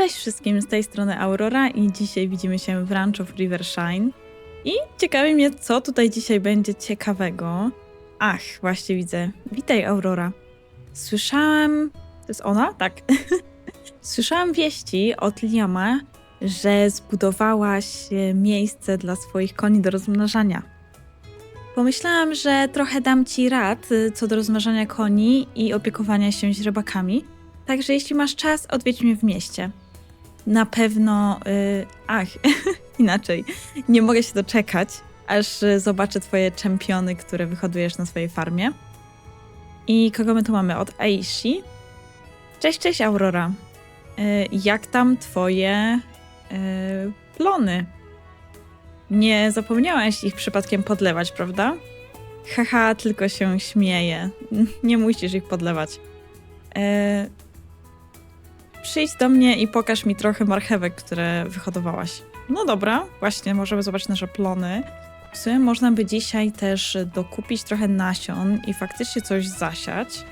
Cześć wszystkim, z tej strony Aurora i dzisiaj widzimy się w Ranch of Rivershine. I ciekawi mnie, co tutaj dzisiaj będzie ciekawego. Ach, właśnie widzę. Witaj, Aurora. Słyszałam... To jest ona? Tak. Słyszałam wieści od Liama, że zbudowałaś e, miejsce dla swoich koni do rozmnażania. Pomyślałam, że trochę dam ci rad e, co do rozmnażania koni i opiekowania się źrebakami. Także jeśli masz czas, odwiedź mnie w mieście. Na pewno. y, ach, inaczej. Nie mogę się doczekać, aż y, zobaczę Twoje czempiony, które wyhodujesz na swojej farmie. I kogo my tu mamy? Od Aishi. Cześć, cześć, Aurora. Y, jak tam Twoje plony? Nie zapomniałaś ich przypadkiem podlewać, prawda? Haha, tylko się śmieję. Nie musisz ich podlewać. Przyjdź do mnie i pokaż mi trochę marchewek, które wyhodowałaś. No dobra, właśnie, możemy zobaczyć nasze plony. W sumie można by dzisiaj też dokupić trochę nasion i faktycznie coś zasiać.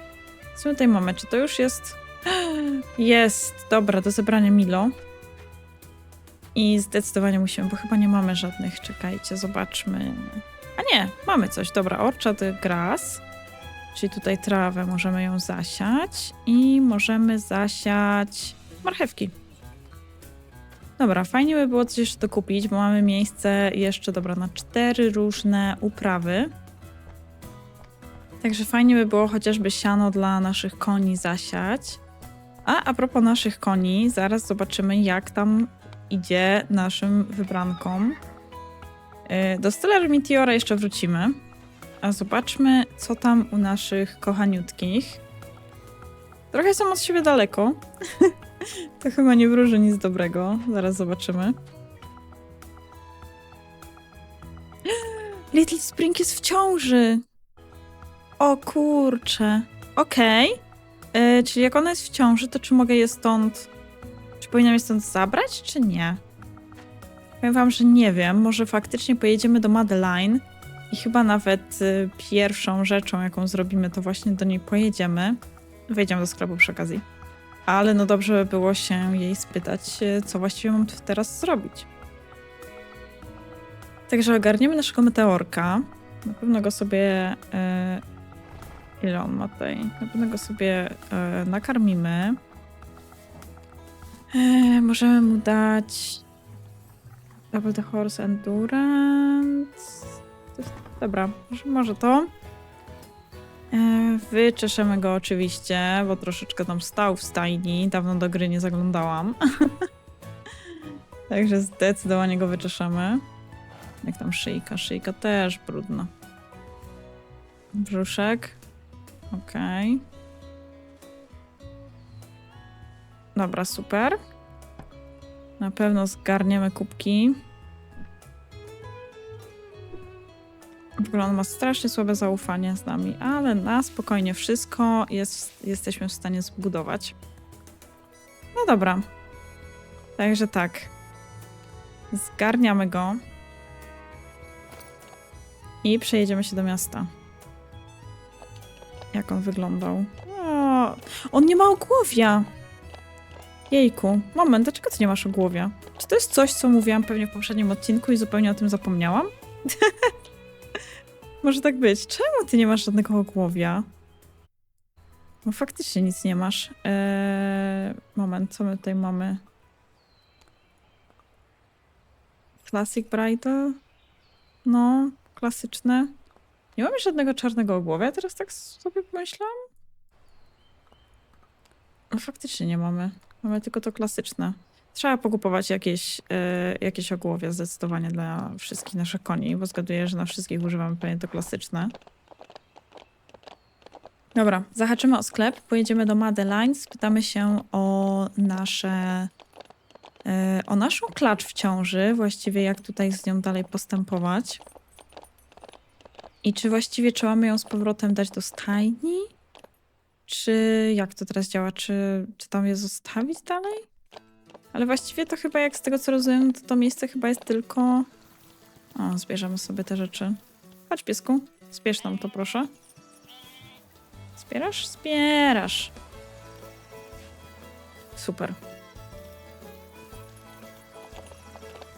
Co my tutaj mamy? Czy to już jest... Jest, dobra, do zebrania Milo. I zdecydowanie musimy, bo chyba nie mamy żadnych. Czekajcie, zobaczmy. A nie, mamy coś. Dobra, orchard grass. Czyli tutaj trawę możemy ją zasiać i możemy zasiać marchewki. Dobra, fajnie by było coś jeszcze dokupić, bo mamy miejsce jeszcze, dobra, na cztery różne uprawy. Także fajnie by było chociażby siano dla naszych koni zasiać. A a propos naszych koni, zaraz zobaczymy jak tam idzie naszym wybrankom. Yy, Do Stellar Meteora jeszcze wrócimy. A zobaczmy, co tam u naszych kochaniutkich. Trochę są od siebie daleko. to chyba nie wróży nic dobrego. Zaraz zobaczymy. Little Spring jest w ciąży. O kurcze. Okej. E, Czyli jak ona jest w ciąży, to czy mogę je stąd... Czy powinnam je stąd zabrać, czy nie? Powiem wam, że nie wiem. Może faktycznie pojedziemy do Madeline i chyba nawet y, pierwszą rzeczą, jaką zrobimy, to właśnie do niej pojedziemy. Wejdziemy do sklepu przy okazji. Ale no dobrze by było się jej spytać, y, co właściwie mam teraz zrobić. Także ogarniemy naszego meteorka. Na pewno go sobie. y, ile on ma tutaj? Na pewno go sobie nakarmimy. E, możemy mu dać. Double the Horse Endurance. To jest- Dobra, może- to. E, Wyczeszemy go oczywiście, bo troszeczkę tam stał w stajni. Dawno do gry nie zaglądałam. Także zdecydowanie go wyczeszemy. Jak tam szyjka? Szyjka też brudna. Brzuszek. Okej. Dobra, super. Na pewno zgarniemy kubki. W ogóle on ma strasznie słabe zaufanie z nami, ale na spokojnie wszystko jest, jesteśmy w stanie zbudować. No dobra. Także tak. Zgarniamy go. I przejedziemy się do miasta. Jak on wyglądał? O, on nie ma ogłowia! Jejku, moment, dlaczego ty nie masz ogłowia? Czy to jest coś, co mówiłam pewnie w poprzednim odcinku i zupełnie o tym zapomniałam? Może tak być. Czemu ty nie masz żadnego ogłowia? No faktycznie nic nie masz. Eee, moment, co my tutaj mamy? Classic Bridal? No, klasyczne. Nie mamy żadnego czarnego ogłowia, teraz tak sobie pomyślałam. No faktycznie nie mamy. Mamy tylko to klasyczne. Trzeba pokupować jakieś, e, jakieś ogłowie zdecydowanie dla wszystkich naszych koni, bo zgaduję, że na wszystkich używamy pewnie to klasyczne. Dobra, zahaczymy o sklep, pojedziemy do Madeline, spytamy się o nasze e, o naszą klacz w ciąży, właściwie jak tutaj z nią dalej postępować. I czy właściwie trzeba ją z powrotem dać do stajni? Czy jak to teraz działa? Czy, czy tam je zostawić dalej? Ale właściwie to chyba jak z tego co rozumiem, to, to miejsce chyba jest tylko... O, zbierzemy sobie te rzeczy. Chodź piesku, zbierz nam to proszę. Zbierasz? Zbierasz. Super.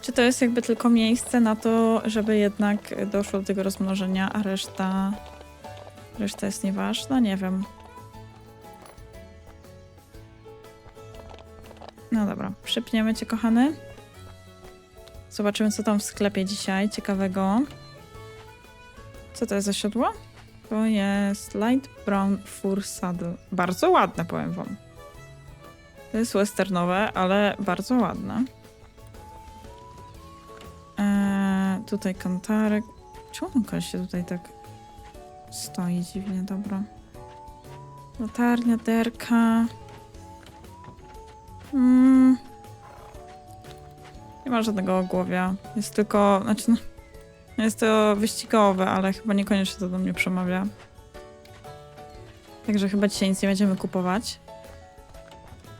Czy to jest jakby tylko miejsce na to, żeby jednak doszło do tego rozmnożenia, a reszta. Reszta jest nieważna? Nie wiem. No dobra, przypniemy cię, kochany. Zobaczymy, co tam w sklepie dzisiaj ciekawego. Co to jest za siodło? To jest Light Brown Fur Saddle. Bardzo ładne, powiem wam. To jest westernowe, ale bardzo ładne. Eee, tutaj kantarek. Czemu ten koleś się tutaj tak stoi dziwnie? Dobra. Latarnia, derka. Mm. Nie ma żadnego ogłowia. Jest tylko, znaczy, no, jest to wyścigowe, ale chyba niekoniecznie to do mnie przemawia. Także chyba dzisiaj nic nie będziemy kupować.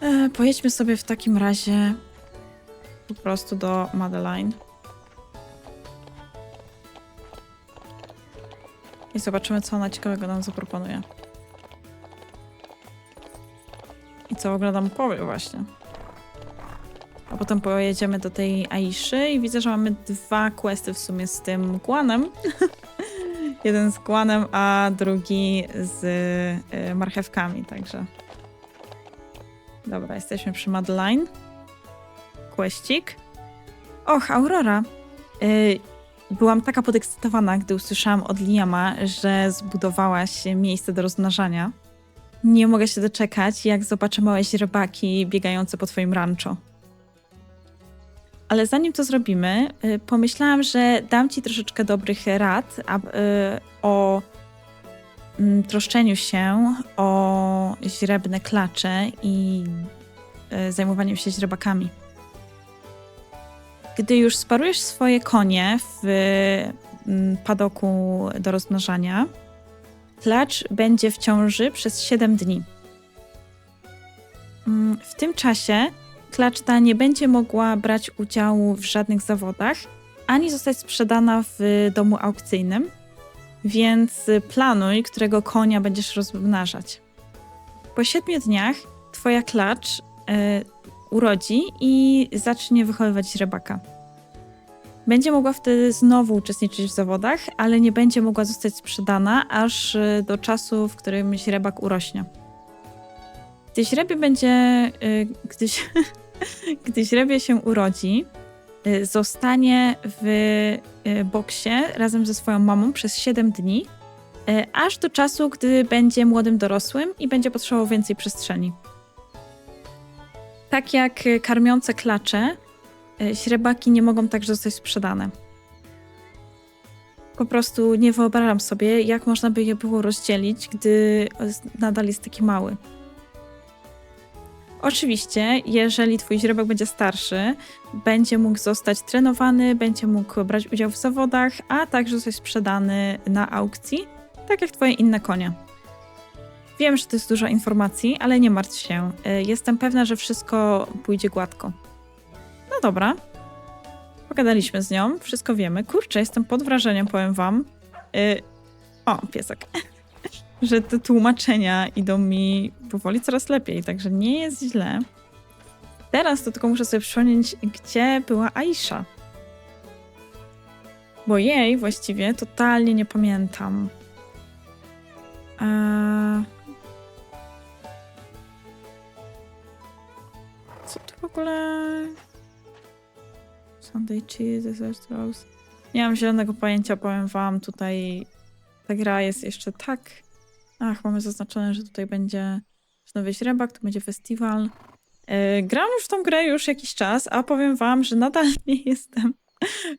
E, pojedźmy sobie w takim razie po prostu do Madeline. I zobaczymy, co ona ciekawego nam zaproponuje. Co nam powie właśnie. A potem pojedziemy do tej Aiszy i widzę, że mamy dwa questy w sumie z tym Guanem. Jeden z Guanem, a drugi z y, marchewkami, także... Dobra, jesteśmy przy Madeline. Questik. Och, Aurora. Y, byłam taka podekscytowana, gdy usłyszałam od Liama, że zbudowałaś miejsce do rozmnażania. Nie mogę się doczekać, jak zobaczę małe źrebaki biegające po twoim rancho. Ale zanim to zrobimy, y, pomyślałam, że dam ci troszeczkę dobrych rad a, y, o mm, troszczeniu się o źrebne klacze i y, zajmowaniem się źrebakami. Gdy już sparujesz swoje konie w mm, padoku do rozmnażania, klacz będzie w ciąży przez 7 dni. Mm, W tym czasie klacz ta nie będzie mogła brać udziału w żadnych zawodach, ani zostać sprzedana w domu aukcyjnym, więc planuj, którego konia będziesz rozmnażać. Po siedmiu dniach twoja klacz y, urodzi i zacznie wychowywać źrebaka. Będzie mogła wtedy znowu uczestniczyć w zawodach, ale nie będzie mogła zostać sprzedana aż y, do czasu, w którym źrebak urośnie. Gdy źrebie będzie, y, gdy, gdy się urodzi, y, zostanie w boksie razem ze swoją mamą przez 7 dni, aż do czasu, gdy będzie młodym dorosłym i będzie potrzebował więcej przestrzeni. Tak jak karmiące klacze, śrebaki nie mogą także zostać sprzedane. Po prostu nie wyobrażam sobie, jak można by je było rozdzielić, gdy nadal jest taki mały. Oczywiście, jeżeli twój źrebak będzie starszy, będzie mógł zostać trenowany, będzie mógł brać udział w zawodach, a także zostać sprzedany na aukcji, tak jak twoje inne konie. Wiem, że to jest dużo informacji, ale nie martw się. Y, Jestem pewna, że wszystko pójdzie gładko. Dobra. Pogadaliśmy z nią, wszystko wiemy. Kurczę, jestem pod wrażeniem, powiem wam. Y, O, piesek. że te tłumaczenia idą mi powoli coraz lepiej, także nie jest źle. Teraz to tylko muszę sobie przypomnieć, gdzie była Aisha. Bo jej właściwie totalnie nie pamiętam. Eee... Co to w ogóle... Sunday cheese, roast. Nie mam zielonego pojęcia, powiem wam. Tutaj ta gra jest jeszcze tak... Ach, mamy zaznaczone, że tutaj będzie nowy źrebak, tu będzie festiwal. E, gram już w tą grę już jakiś czas, a powiem wam, że nadal nie jestem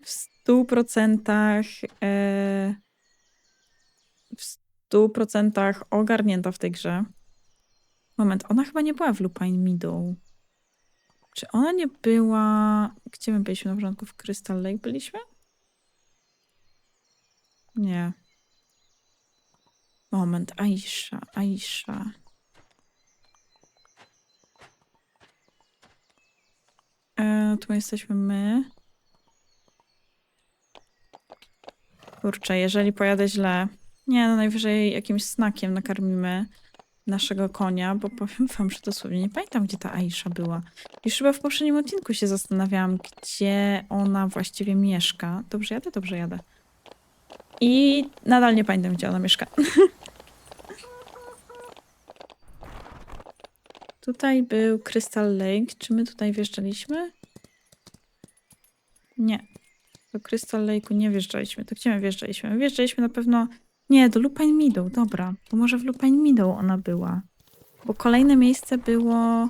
w stu procentach e, w stu procentach ogarnięta w tej grze. Moment, ona chyba nie była w Lupine Meadow. Czy ona nie była... Gdzie my byliśmy na początku? W Crystal Lake byliśmy? Nie. Moment, Aisha, Aisha. E, tu jesteśmy my. Kurczę, jeżeli pojadę źle. Nie, no najwyżej jakimś snakiem nakarmimy. Naszego konia, bo powiem wam, że dosłownie nie pamiętam, gdzie ta Aisha była. Już chyba w poprzednim odcinku się zastanawiałam, gdzie ona właściwie mieszka. Dobrze jadę? Dobrze jadę. I nadal nie pamiętam, gdzie ona mieszka. tutaj był Crystal Lake. Czy my tutaj wjeżdżaliśmy? Nie. Do Crystal Lake'u nie wjeżdżaliśmy. To gdzie my wjeżdżaliśmy? Wjeżdżaliśmy na pewno... Nie, do Lupine Meadow, dobra. To może w Lupine Meadow ona była. Bo kolejne miejsce było...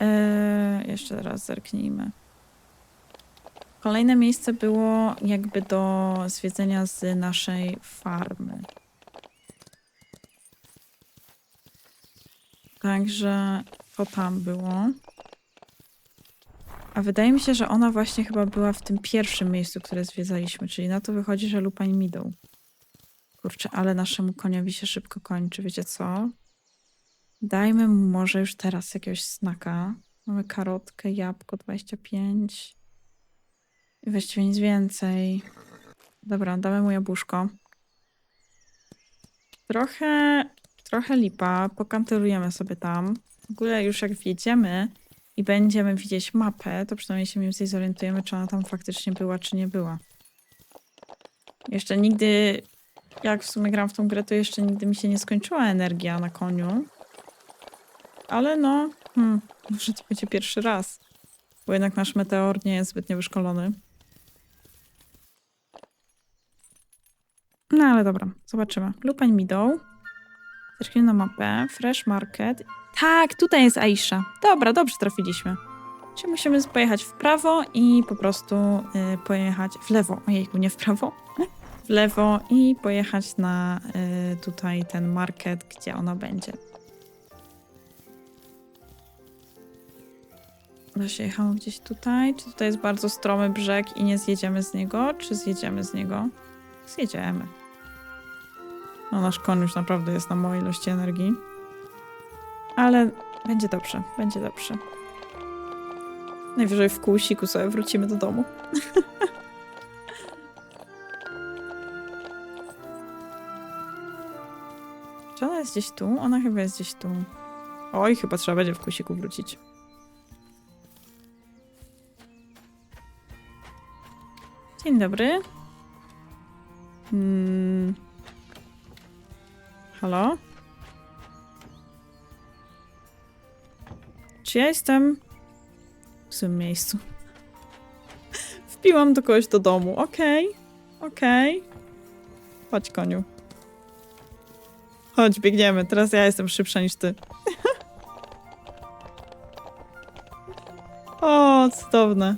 Eee, jeszcze raz zerknijmy. Kolejne miejsce było jakby do zwiedzenia z naszej farmy. Także to tam było. A wydaje mi się, że ona właśnie chyba była w tym pierwszym miejscu, które zwiedzaliśmy, czyli na to wychodzi, że Lupine Meadow. Kurczę, ale naszemu koniowi się szybko kończy, wiecie co? Dajmy mu może już teraz jakiegoś snaka. Mamy karotkę, jabłko 25. I właściwie nic więcej. Dobra, damy mu jabłuszko. Trochę, trochę lipa. Pokanterujemy sobie tam. W ogóle już jak wjedziemy i będziemy widzieć mapę, to przynajmniej się mniej więcej zorientujemy, czy ona tam faktycznie była, czy nie była. Jeszcze nigdy, jak w sumie gram w tą grę, to jeszcze nigdy mi się nie skończyła energia na koniu. Ale no, hmm, może to będzie pierwszy raz. Bo jednak nasz meteor nie jest zbytnio wyszkolony. No ale dobra, zobaczymy. Lupin Meadow. Zerknijmy na mapę. Fresh Market. Tak, tutaj jest Aisha. Dobra, dobrze trafiliśmy. Czyli musimy pojechać w prawo i po prostu y, pojechać w lewo. Ojejku, nie w prawo. W lewo i pojechać na y, tutaj ten market, gdzie ona będzie. Właśnie jechałam gdzieś tutaj. Czy tutaj jest bardzo stromy brzeg i nie zjedziemy z niego? Czy zjedziemy z niego? Zjedziemy. No nasz koń już naprawdę jest na małej ilości energii. Ale będzie dobrze, będzie dobrze. Najwyżej w kółsiku sobie wrócimy do domu. Czy ona jest gdzieś tu? Ona chyba jest gdzieś tu. Oj, chyba trzeba będzie w kółsiku wrócić. Dzień dobry. Hmm. Halo? Czy ja jestem w złym miejscu? Wpiłam do kogoś do domu. Okej, okay. okej. Okay. Chodź, koniu. Chodź, biegniemy. Teraz ja jestem szybsza niż ty. o, cudowne.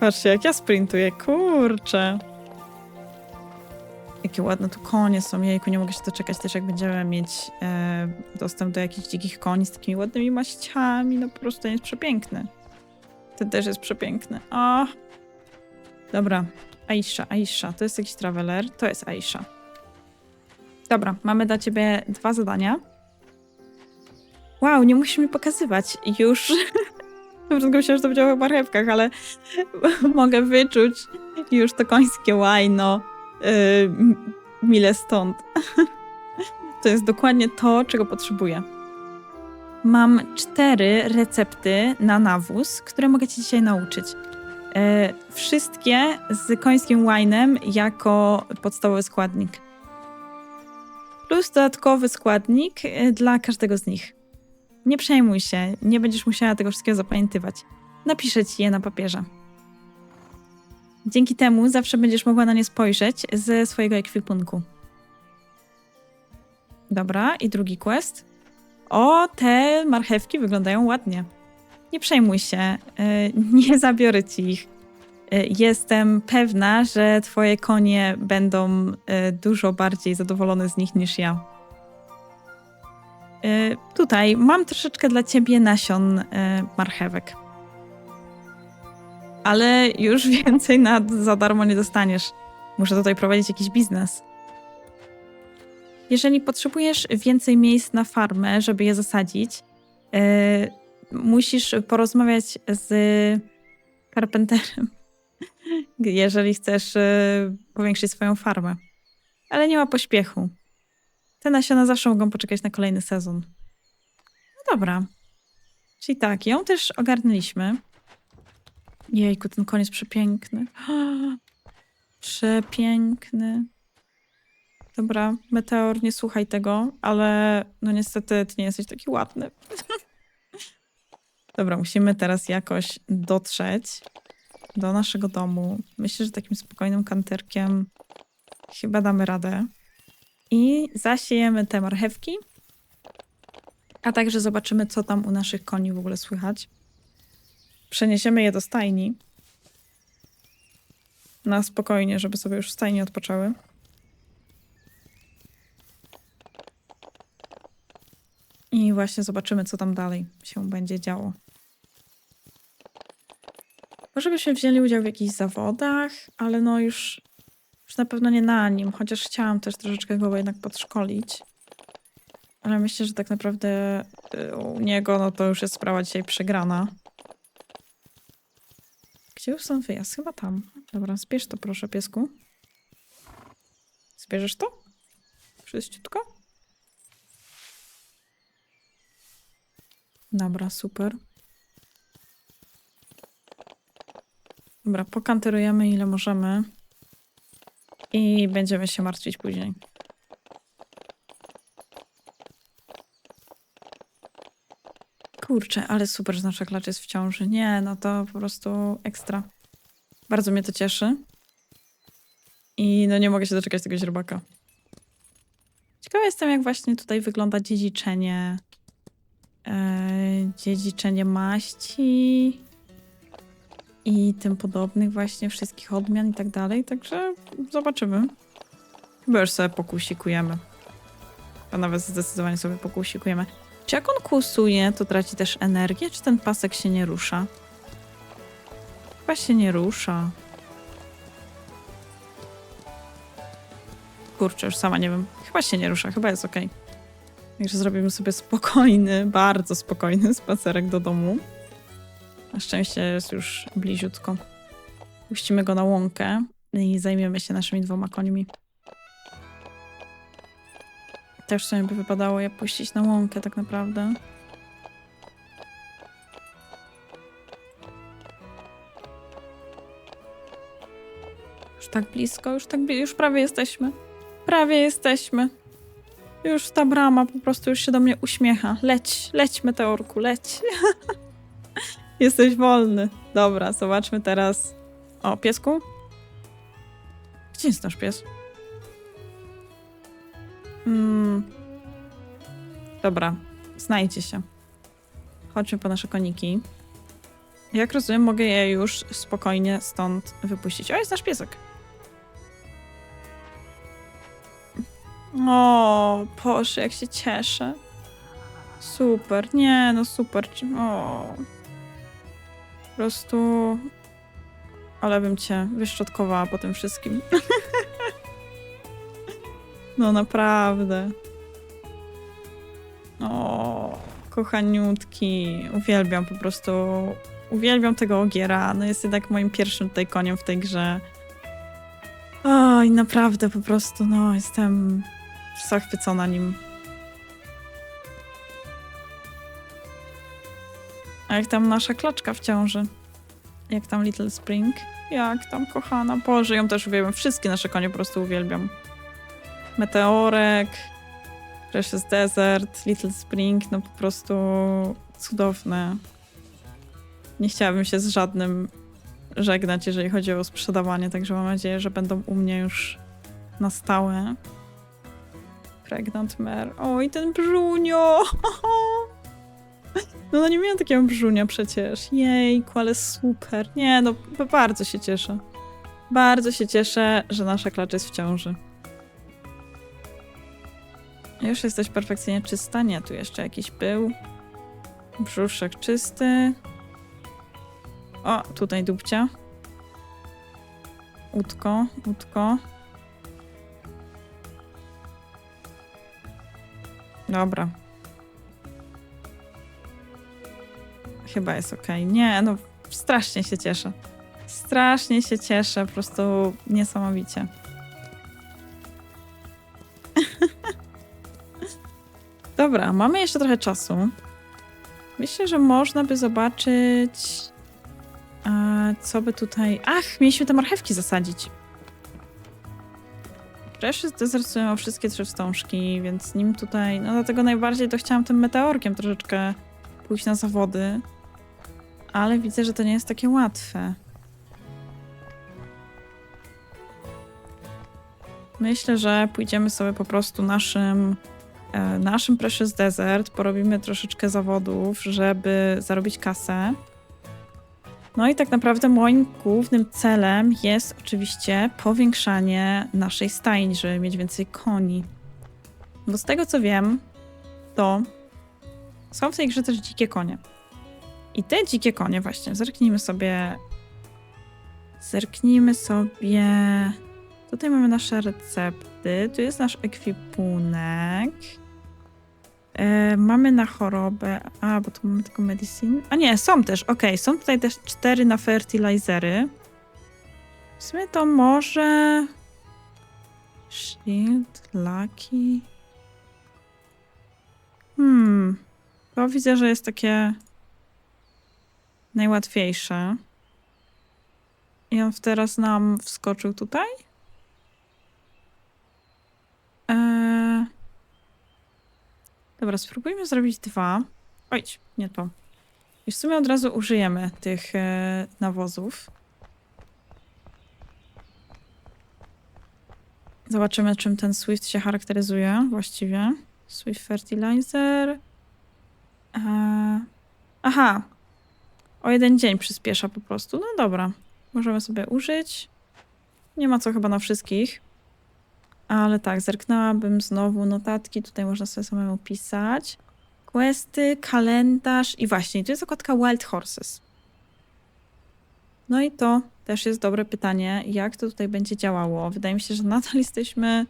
Patrzcie, jak ja sprintuję. Kurczę. Jakie ładne tu konie są. Jejku, nie mogę się doczekać też, jak będziemy mieć e, dostęp do jakichś dzikich koni z takimi ładnymi maściami. No po prostu ten jest przepiękny. Ten też jest przepiękny. O! Dobra. Aisha, Aisha. To jest jakiś traveler. To jest Aisha. Dobra, mamy dla ciebie dwa zadania. Wow, nie musisz mi pokazywać. Już... Początku myślałam, że to będzie o marchewkach, ale mogę wyczuć już to końskie łajno yy, mile stąd. to jest dokładnie to, czego potrzebuję. Mam cztery recepty na nawóz, które mogę Ci dzisiaj nauczyć. Yy, wszystkie z końskim łajnem jako podstawowy składnik. Plus dodatkowy składnik yy, dla każdego z nich. Nie przejmuj się, nie będziesz musiała tego wszystkiego zapamiętywać. Napiszę ci je na papierze. Dzięki temu zawsze będziesz mogła na nie spojrzeć ze swojego ekwipunku. Dobra, i drugi quest. O, te marchewki wyglądają ładnie. Nie przejmuj się, nie zabiorę ci ich. Jestem pewna, że twoje konie będą dużo bardziej zadowolone z nich niż ja. Tutaj mam troszeczkę dla ciebie nasion marchewek ale już więcej na, za darmo nie dostaniesz. Muszę tutaj prowadzić jakiś biznes. Jeżeli potrzebujesz więcej miejsc na farmę, żeby je zasadzić, musisz porozmawiać z karpenterem, jeżeli chcesz yy, powiększyć swoją farmę. Ale nie ma pośpiechu. Te nasiona zawsze mogą poczekać na kolejny sezon. No dobra. Czyli tak, ją też ogarnęliśmy. Jejku, ten koniec przepiękny. Przepiękny. Dobra, Meteor, nie słuchaj tego, ale no niestety ty nie jesteś taki ładny. Dobra, musimy teraz jakoś dotrzeć do naszego domu. Myślę, że takim spokojnym kanterkiem chyba damy radę. I zasiejemy te marchewki, a także zobaczymy, co tam u naszych koni w ogóle słychać. Przeniesiemy je do stajni. Na spokojnie, żeby sobie już w stajni odpoczęły. I właśnie zobaczymy, co tam dalej się będzie działo. Może byśmy wzięli udział w jakichś zawodach, ale no już, już na pewno nie na nim, chociaż chciałam też troszeczkę go jednak podszkolić. Ale myślę, że tak naprawdę y, u niego no to już jest sprawa dzisiaj przegrana. Gdzie już są wyjazd? Chyba tam. Dobra, zbierz to proszę, piesku. Zbierzesz to? Wszyściutko? Dobra, super. Dobra, pokanterujemy ile możemy. I będziemy się martwić później. Kurczę, ale super, że nasza klacz jest w ciąży. Nie, no to po prostu ekstra. Bardzo mnie to cieszy. I no nie mogę się doczekać tego źrebaka. Ciekawa jestem, jak właśnie tutaj wygląda dziedziczenie. E, dziedziczenie maści i tym podobnych właśnie, wszystkich odmian i tak dalej. Także zobaczymy. Chyba już sobie pokusikujemy. A nawet zdecydowanie sobie pokusikujemy. Czy jak on kłusuje, to traci też energię, czy ten pasek się nie rusza? Chyba się nie rusza. Kurczę, już sama nie wiem. Chyba się nie rusza, chyba jest ok. Także zrobimy sobie spokojny, bardzo spokojny spacerek do domu. Na szczęście jest już bliziutko. Puścimy go na łąkę i zajmiemy się naszymi dwoma końmi. Też sobie by wypadało je puścić na łąkę tak naprawdę. Już tak blisko, już tak już prawie jesteśmy. Prawie jesteśmy. Już ta brama po prostu już się do mnie uśmiecha. Leć, leć meteorku, leć. Jesteś wolny. Dobra, zobaczmy teraz. O, piesku? Gdzie jest nasz pies? Mm. Dobra, znajdzie się. Chodźmy po nasze koniki. Jak rozumiem, mogę je już spokojnie stąd wypuścić. O, jest nasz piesek. O, Boże, jak się cieszę. Super. Nie, no super. O. Prostu... Ale bym cię wyszczotkowała po tym wszystkim. no naprawdę. O, kochaniutki. Uwielbiam po prostu... Uwielbiam tego ogiera. No jest jednak moim pierwszym tutaj koniem w tej grze. Oj, naprawdę po prostu, no, jestem zachwycona nim. A jak tam nasza klaczka w ciąży? Jak tam Little Spring? Jak tam kochana? Boże, ją też uwielbiam. Wszystkie nasze konie po prostu uwielbiam. Meteorek, Precious Desert, Little Spring, no po prostu cudowne. Nie chciałabym się z żadnym żegnać, jeżeli chodzi o sprzedawanie, także mam nadzieję, że będą u mnie już na stałe. Pregnant Mare. Oj, ten brzunio! No, no nie miałam takiego brzunia przecież. Jejku, ale super. Nie, no bardzo się cieszę. Bardzo się cieszę, że nasza klacz jest w ciąży. Już jesteś perfekcyjnie czysta. Nie, tu jeszcze jakiś był. Brzuszek czysty. O, tutaj dupcia. Utko, utko. Dobra. Chyba jest ok. Nie, no strasznie się cieszę. Strasznie się cieszę, po prostu niesamowicie. Dobra, mamy jeszcze trochę czasu. Myślę, że można by zobaczyć, e, co by tutaj... Ach, mieliśmy te marchewki zasadzić. Desert ma wszystkie trzy wstążki, więc nim tutaj... No dlatego najbardziej to chciałam tym meteorkiem troszeczkę pójść na zawody. Ale widzę, że to nie jest takie łatwe. Myślę, że pójdziemy sobie po prostu naszym, e, naszym Precious Desert, porobimy troszeczkę zawodów, żeby zarobić kasę. No i tak naprawdę moim głównym celem jest oczywiście powiększanie naszej stajni, żeby mieć więcej koni. Bo z tego co wiem, to są w tej grze też dzikie konie. I te dzikie konie właśnie, zerknijmy sobie. Zerknijmy sobie. Tutaj mamy nasze recepty. Tu jest nasz ekwipunek. E, mamy na chorobę. A, bo tu mamy tylko medicine. A nie, są też, okej. są tutaj też cztery na fertilizery. W sumie to może. Shield, Lucky. Hmm. To widzę, że jest takie najłatwiejsze. I on teraz nam wskoczył tutaj? Eee... Dobra, spróbujmy zrobić dwa. Oj, nie to. I w sumie od razu użyjemy tych e, nawozów. Zobaczymy, czym ten Swift się charakteryzuje właściwie. Swift Fertilizer. Eee... Aha. O jeden dzień przyspiesza po prostu. No dobra. Możemy sobie użyć. Nie ma co chyba na wszystkich. Ale tak, zerknęłabym znowu notatki. Tutaj można sobie samemu pisać. Questy, kalendarz i właśnie, tu jest zakładka Wild Horses. No i to też jest dobre pytanie, jak to tutaj będzie działało. Wydaje mi się, że nadal jesteśmy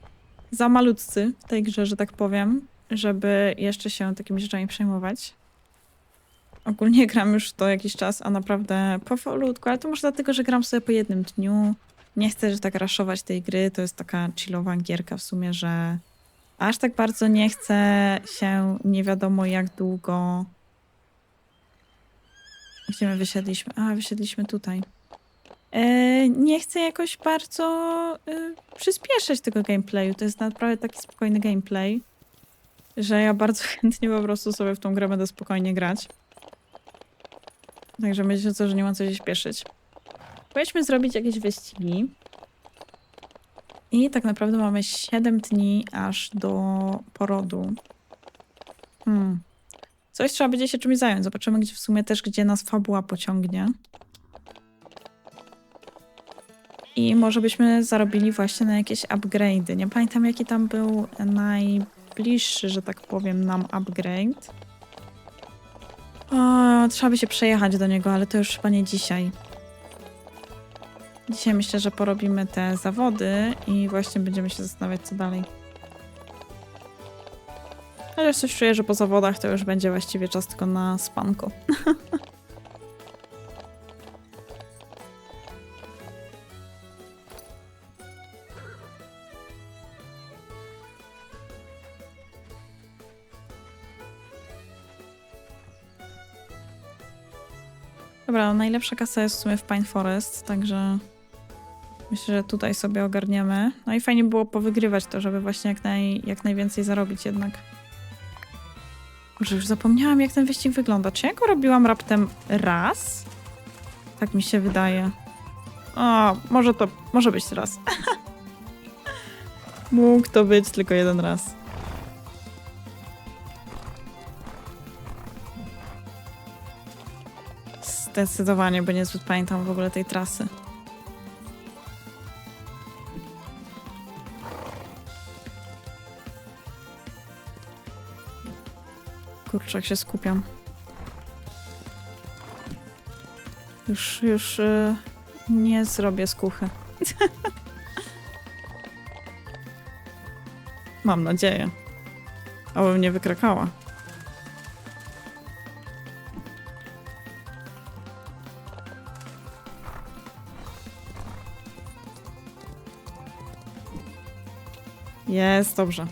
za malutcy w tej grze, że tak powiem, żeby jeszcze się takimi rzeczami przejmować. Ogólnie gram już to jakiś czas, a naprawdę powolutku, ale to może dlatego, że gram sobie po jednym dniu. Nie chcę, że tak raszować tej gry, to jest taka chillowa gierka w sumie, że aż tak bardzo nie chcę się nie wiadomo jak długo... Gdzie my wysiedliśmy? A, wysiedliśmy tutaj. E, nie chcę jakoś bardzo e, przyspieszać tego gameplayu. To jest naprawdę taki spokojny gameplay, że ja bardzo chętnie po prostu sobie w tą grę będę spokojnie grać. Także myślę, że nie ma co się śpieszyć. Powiedzmy zrobić jakieś wyścigi. I tak naprawdę mamy 7 dni aż do porodu. Hmm. Coś trzeba będzie się czymś zająć. Zobaczymy gdzie w sumie też, gdzie nas fabuła pociągnie. I może byśmy zarobili właśnie na jakieś upgrade'y. Nie pamiętam jaki tam był najbliższy, że tak powiem, nam upgrade. O, trzeba by się przejechać do niego, ale to już chyba nie dzisiaj. Dzisiaj myślę, że porobimy te zawody i właśnie będziemy się zastanawiać, co dalej. Chociaż coś czuję, że po zawodach to już będzie właściwie czas tylko na spanko. Dobra, najlepsza kasa jest w sumie w Pine Forest, także myślę, że tutaj sobie ogarniemy. No i fajnie było powygrywać to, żeby właśnie jak, naj, jak najwięcej zarobić jednak. Może już zapomniałam, jak ten wyścig wygląda. Czy ja go robiłam raptem raz? Tak mi się wydaje. O, może to, może być raz. Mógł to być tylko jeden raz. Zdecydowanie, bo niezbyt pamiętam w ogóle tej trasy. Kurczę, jak się skupiam. Już, już y, nie zrobię skuchy. Mam nadzieję. Abym nie wykrakała. Jest, dobrze.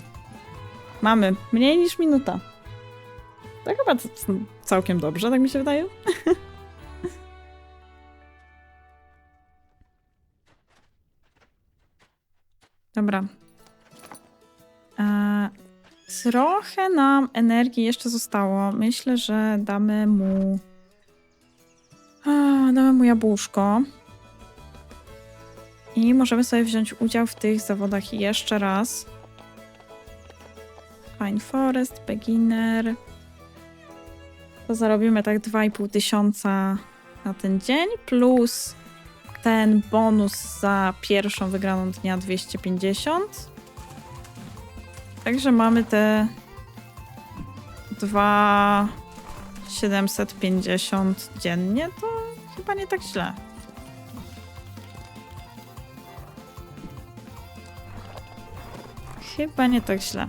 Mamy. Mniej niż minuta. chyba c- c- całkiem dobrze, tak mi się wydaje. Dobra. E, trochę nam energii jeszcze zostało. Myślę, że damy mu. A, damy mu jabłuszko. I możemy sobie wziąć udział w tych zawodach jeszcze raz. Fine Forest, Beginner. To zarobimy tak 2,5 tysiąca na ten dzień, plus ten bonus za pierwszą wygraną dnia 250. Także mamy te 2,750 dziennie, to chyba nie tak źle. Chyba nie tak źle.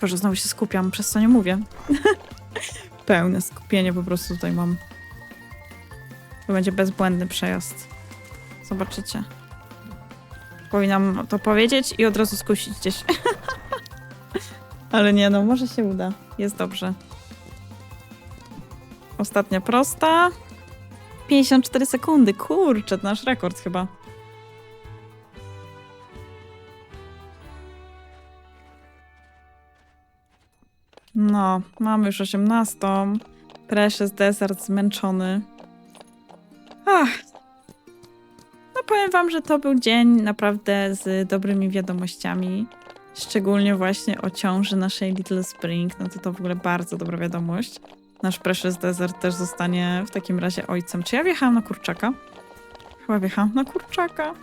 Boże, znowu się skupiam, przez co nie mówię. Pełne skupienie po prostu tutaj mam. To będzie bezbłędny przejazd. Zobaczycie. Powinnam to powiedzieć i od razu skusić gdzieś. Ale nie no, może się uda. Jest dobrze. Ostatnia prosta. 54 sekundy. Kurczę, to nasz rekord chyba. No, mamy już 18. Precious Desert zmęczony. Ach. No powiem wam, że to był dzień naprawdę z dobrymi wiadomościami. Szczególnie właśnie o ciąży naszej Little Spring. No to to w ogóle bardzo dobra wiadomość. Nasz Precious Desert też zostanie w takim razie ojcem. Czy ja wjechałam na kurczaka? Chyba wjechałam na kurczaka.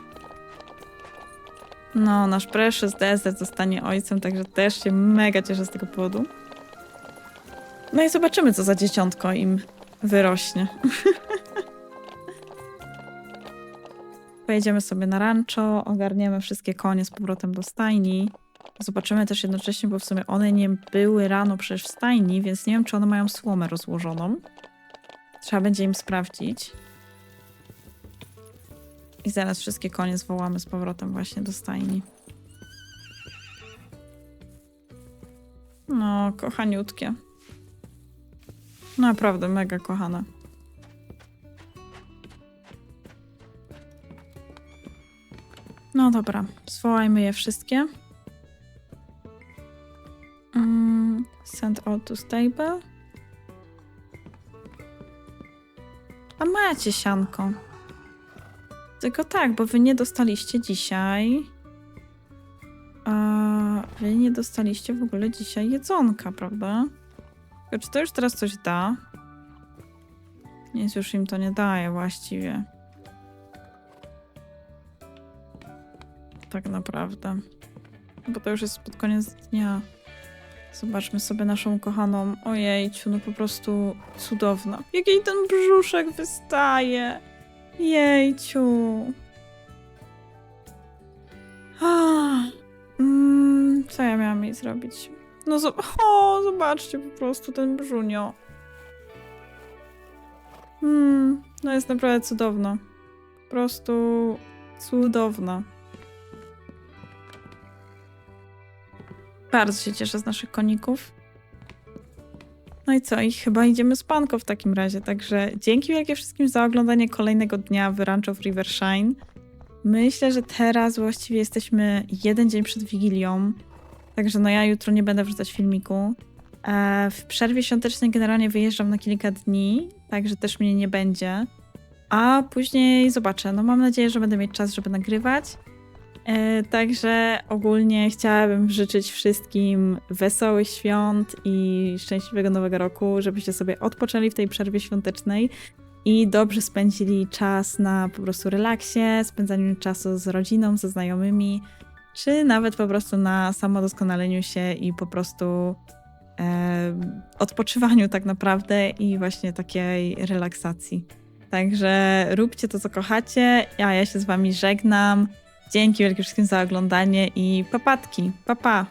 No, nasz Precious Desert zostanie ojcem, także też się mega cieszę z tego powodu. No i zobaczymy, co za dzieciątko im wyrośnie. Pojedziemy sobie na rancho, ogarniemy wszystkie konie z powrotem do stajni. Zobaczymy też jednocześnie, bo w sumie one nie były rano przecież w stajni, więc nie wiem, czy one mają słomę rozłożoną. Trzeba będzie im sprawdzić. I zaraz wszystkie konie zwołamy z powrotem właśnie do stajni. No, kochaniutkie. Naprawdę mega kochane. No dobra, zwołajmy je wszystkie. Mm, send all to stable. A macie sianko. Tylko tak, bo wy nie dostaliście dzisiaj. A wy nie dostaliście w ogóle dzisiaj jedzonka, prawda? Czy to już teraz coś da? Nic już im to nie daje właściwie. Tak naprawdę. Bo to już jest pod koniec dnia. Zobaczmy sobie naszą kochaną. Ojejciu, no po prostu cudowna. Jak jej ten brzuszek wystaje. Jejciu. Ah, mm, co ja miałam jej zrobić? No o, zobaczcie po prostu ten brzunio. Hmm, no jest naprawdę cudowna. Po prostu cudowna. Bardzo się cieszę z naszych koników. No i co? I chyba idziemy spanko w takim razie. Także dzięki wielkie wszystkim za oglądanie kolejnego dnia w Rancho of Rivershine. Myślę, że teraz właściwie jesteśmy jeden dzień przed Wigilią. Także no ja jutro nie będę wrzucać filmiku. E, w przerwie świątecznej generalnie wyjeżdżam na kilka dni, także też mnie nie będzie. A później zobaczę. No mam nadzieję, że będę mieć czas, żeby nagrywać. E, Także ogólnie chciałabym życzyć wszystkim wesołych świąt i szczęśliwego nowego roku, żebyście sobie odpoczęli w tej przerwie świątecznej i dobrze spędzili czas na po prostu relaksie, spędzaniu czasu z rodziną, ze znajomymi, czy nawet po prostu na samodoskonaleniu się i po prostu e, odpoczywaniu tak naprawdę i właśnie takiej relaksacji. Także róbcie to, co kochacie, a ja się z wami żegnam. Dzięki wielkie wszystkim za oglądanie i papatki. Pa, pa.